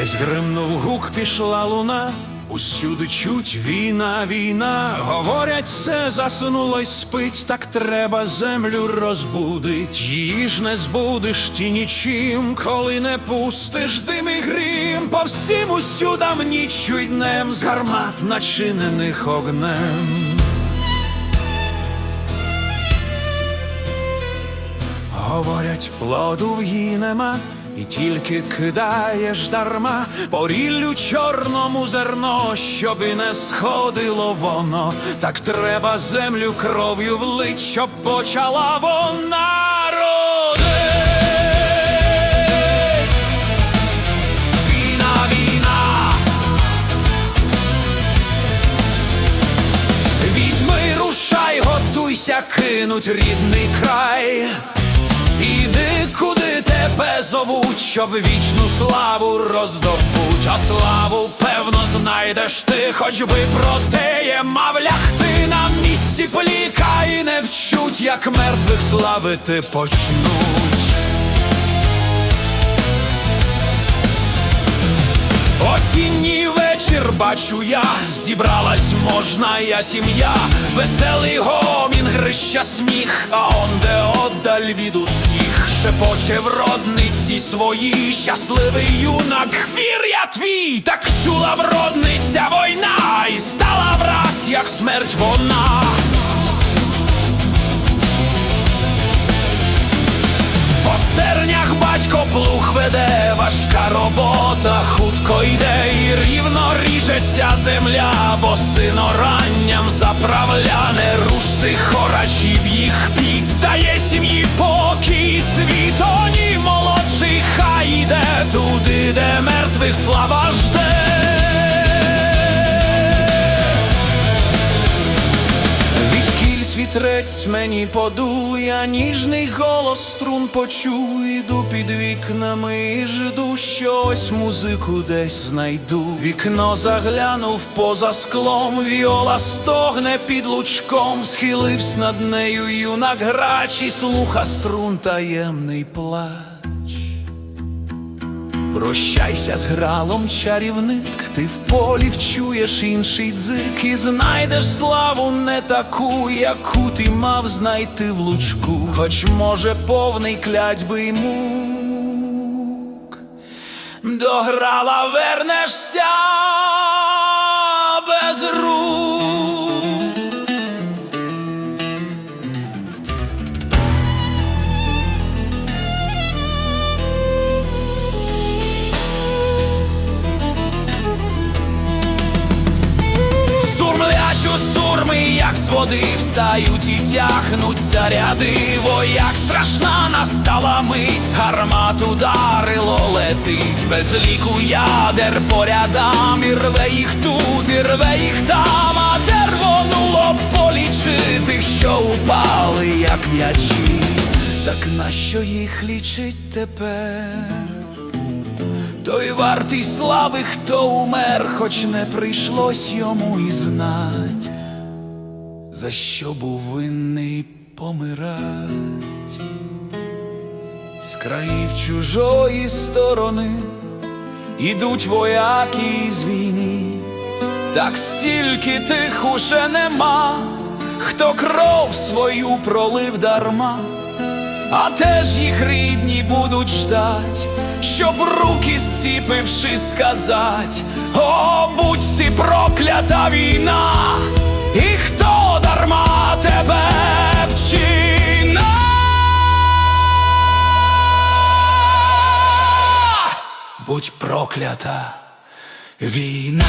Десь гримнув гук, пішла луна, усюди чуть війна, війна. Говорять, все засунуло й спить, так треба землю розбудить. Її ж не збудиш ті нічим, коли не пустиш дим і грім. По всім усюдам ніччю й днем з гармат, начинених огнем. Говорять, плоду в її нема, і тільки кидаєш дарма по ріллю чорному зерно, щоби не сходило воно, так треба землю кров'ю влить, щоб почала вона. Візьми, рушай, готуйся, кинуть рідний край. Іди, тебе зовуть, щоб вічну славу роздобуть, а славу, певно, знайдеш ти, хоч би протеє мав лягти на місці пліка і не вчуть, як мертвих славити почнуть. Вечір бачу я, зібралась можна я сім'я, веселий гомін, грища сміх, а он де отдаль від усіх, шепоче в родниці своїй, щасливий юнак, вір я твій, так чула вродниця війна, і стала враз, як смерть вона. По стернях батько плуг веде, важка робота, хутко йде і рівно ріжеться земля, бо синоранням заправля не руш цих вітрець мені подує, ніжний голос струн почув, іду під вікнами і жду, що ось музику десь знайду. Вікно заглянув поза склом, віола стогне під лучком, схилився над нею юнак грач і слуха струн таємний плач. Прощайся з гралом, чарівник, ти в полі вчуєш інший дзик і знайдеш славу не таку, яку ти мав знайти в лучку, хоч може повний клятьби й мук. До грала вернешся без рук. Сурмлять у сурми, як з води встають і тягнуться ряди, Во як страшна настала мить, гармат ударило летить, без ліку ядер по рядам, і рве їх тут, і рве їх там, а де рвонуло полічити, що упали, як м'ячі, так нащо їх лічить тепер? Вартий слави, хто умер, хоч не прийшлось йому і знать, за що був винний помирать. З країв чужої сторони ідуть вояки з війни, так стільки тих уже нема, хто кров свою пролив дарма. А теж їх рідні будуть ждать, щоб руки зціпивши сказать, О, будь ти проклята війна, і хто дарма тебе вчина? Будь проклята війна.